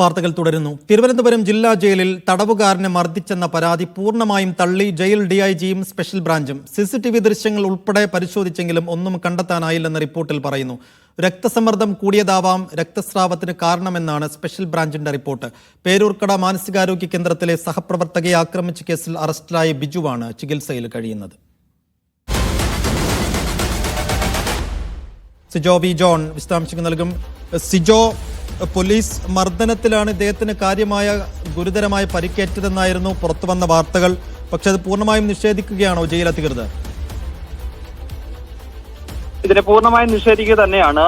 വാർത്തകൾ തുടരുന്നു. തിരുവനന്തപുരം ജില്ലാ ജയിലിൽ തടവുകാരനെ മർദ്ദിച്ചെന്ന പരാതി പൂർണമായും തള്ളി ജയിൽ ഡിഐജിയും സ്പെഷ്യൽ ബ്രാഞ്ചും. സിസിടിവി ദൃശ്യങ്ങൾ ഉൾപ്പെടെ പരിശോധിച്ചെങ്കിലും ഒന്നും കണ്ടെത്താനായില്ലെന്ന് റിപ്പോർട്ടിൽ പറയുന്നു. രക്തസമ്മർദ്ദം കൂടിയതാവാം രക്തസ്രാവത്തിന് കാരണമെന്നാണ് സ്പെഷ്യൽ ബ്രാഞ്ചിന്റെ റിപ്പോർട്ട്. പേരൂർക്കട മാനസികാരോഗ്യ കേന്ദ്രത്തിലെ സഹപ്രവർത്തകയെ ആക്രമിച്ച കേസിൽ അറസ്റ്റിലായ ബിജുവാണ് ചികിത്സയിൽ കഴിയുന്നത്. സിജോ ബി ജോൺ വിശദാംശങ്ങൾ നൽകും. സിജോ പോലീസ് മർദ്ദനത്തിലാണ് ഇദ്ദേഹത്തിന് കാര്യമായ ഗുരുതരമായ പരിക്കേറ്റതെന്നായിരുന്നു പുറത്തു വന്ന വാർത്തകൾ. പക്ഷെ അത് പൂർണമായും നിഷേധിക്കുകയാണോ ജയിൽ അധികൃതർ? ഇതിനെ പൂർണമായും നിഷേധിക്കുക തന്നെയാണ്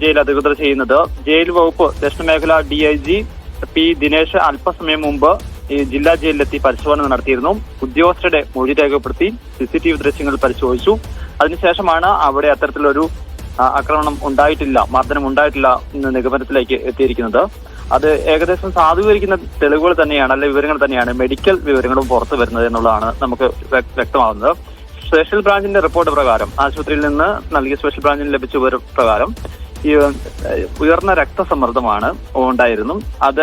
ജയിൽ അധികൃതർ ചെയ്യുന്നത്. ജയിൽ വകുപ്പ് ദക്ഷിണ മേഖല D I G P Dinesh അല്പസമയം മുമ്പ് ഈ ജില്ലാ ജയിലിലെത്തി പരിശോധന നടത്തിയിരുന്നു. ഉദ്യോഗസ്ഥരുടെ മൊഴി രേഖപ്പെടുത്തി സിസിടിവി ദൃശ്യങ്ങൾ പരിശോധിച്ചു. അതിനുശേഷമാണ് അവിടെ അത്തരത്തിലൊരു ആക്രമണം ഉണ്ടായിട്ടില്ല മർദ്ദനം ഉണ്ടായിട്ടില്ല എന്ന നിഗമനത്തിലേക്ക് എത്തിയിരിക്കുന്നത്. അത് ഏകദേശം സാധൂകരിക്കുന്ന തെളിവുകൾ തന്നെയാണ് അല്ലെ വിവരങ്ങൾ തന്നെയാണ് മെഡിക്കൽ വിവരങ്ങളും പുറത്തു വരുന്നത് എന്നുള്ളതാണ് നമുക്ക് വ്യക്ത- വ്യക്തമാകുന്നത്. സ്പെഷ്യൽ ബ്രാഞ്ചിന്റെ റിപ്പോർട്ട് പ്രകാരം ആശുപത്രിയിൽ നിന്ന് നൽകിയ സ്പെഷ്യൽ ബ്രാഞ്ചിന് ലഭിച്ച വിവര പ്രകാരം ഈ ഉയർന്ന രക്തസമ്മർദ്ദമാണ് ഉണ്ടായിരുന്നു. അത്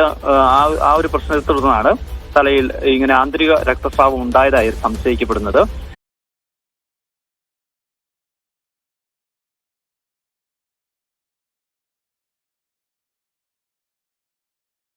ആ ഒരു പ്രശ്നത്തെ തുടർന്നാണ് തലയിൽ ഇങ്ങനെ ആന്തരിക രക്തസ്രാവം ഉണ്ടായതായി സംശയിക്കപ്പെടുന്നത്.